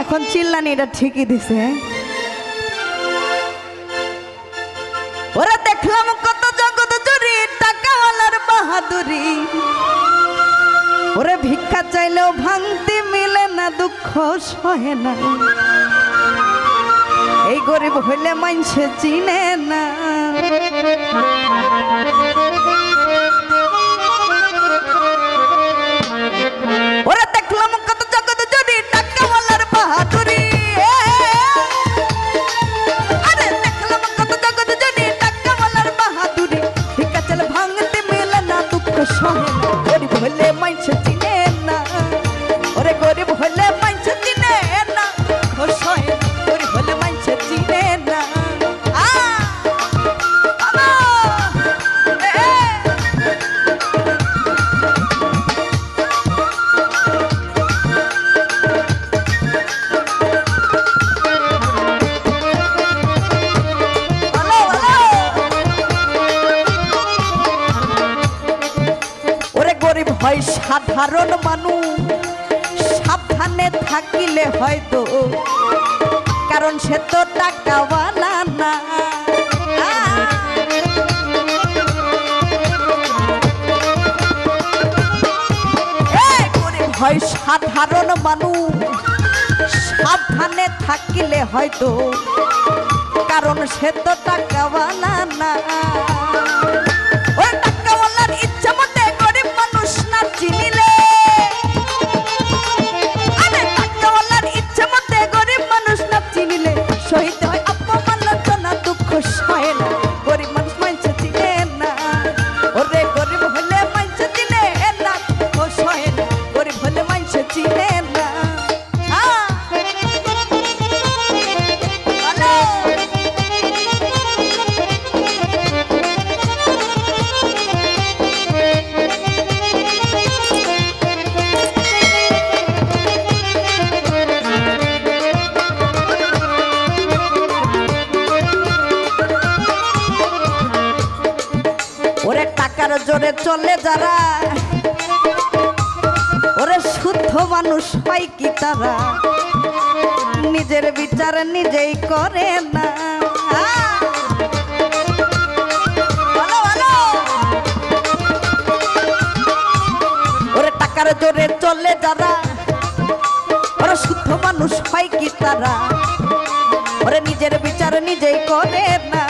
এখন চিল্লানি এটা ঠিকই দিছে? ওরা দেখলাম কত জগৎ জুড়ি টাকাওয়ালার বাহাদুরি। ওরে ভিক্ষা চাইলেও ভাঙতে মিলে না, দুঃখ সহে না। এই গরিব হইলে মানছে চিনে না। দুঃখ সহে না। গরিব হয় সাধারণ মানুষ। সাবধানে থাকিলে হয়তো, কারণ সে তো টাকাওয়ালা না। হয় সাধারণ মানুষ। সাবধানে থাকিলে হয়তো, কারণ সে তো টাকাওয়ালা না। জোরে চলে যারা। ওরে শুদ্ধ মানুষ হয় কি তারা? নিজের বিচার নিজেই করে না। জোরে চলে যারা। ওরা শুদ্ধ মানুষ হয় কি তারা? ওরে নিজের বিচার নিজেই করে না।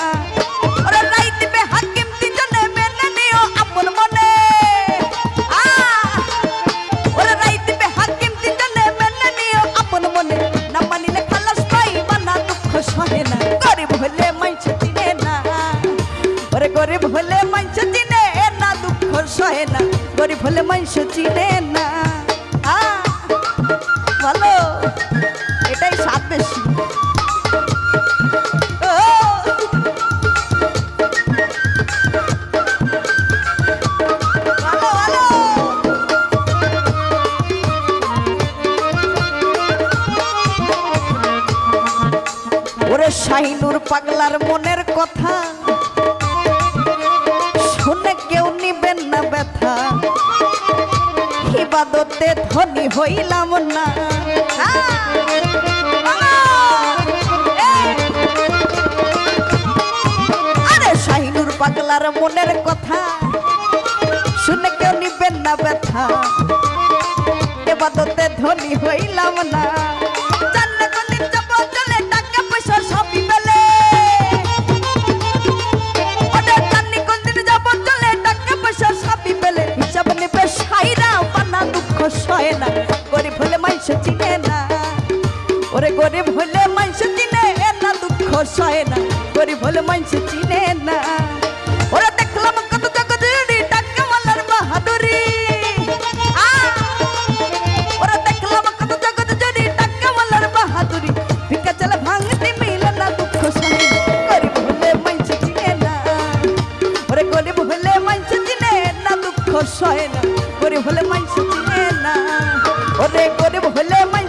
গরিব হলে মাইছে চিনে না! ভালো এটাই স্বাদ বেশি শাহিনুর পাগলার মনের কথা ইবাদতে ধনী হইলাম না। আরে শাহিনুর পাগলার মনের কথা শুনে কেউ নিবেন না ব্যথা। এবাদতে ধনী হইলাম না। সয় না, গরিব হলে মাইস চিনে না। ওরা দেখলাম কত জগৎ টাকাওয়ালার বাহাদুরি। আহ! ওরা দেখলাম কত জগৎ জুড়ি টাকাওয়ালার বাহাদুরি। ভিক্ষা চলে ভাঙতে মিলে না দুঃখ সহে গরিব হলে মাইছে চিনে না। ওরে গরিব হলে মাইছে চিনে না, দুঃখ সহে না, গরিব হলে মাইছে চিনে না। ওরে গরিব হলে মাইছে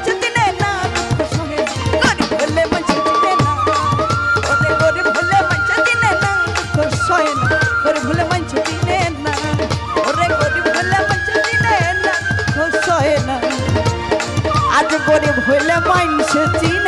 করে ভুলে মানুষ চিন।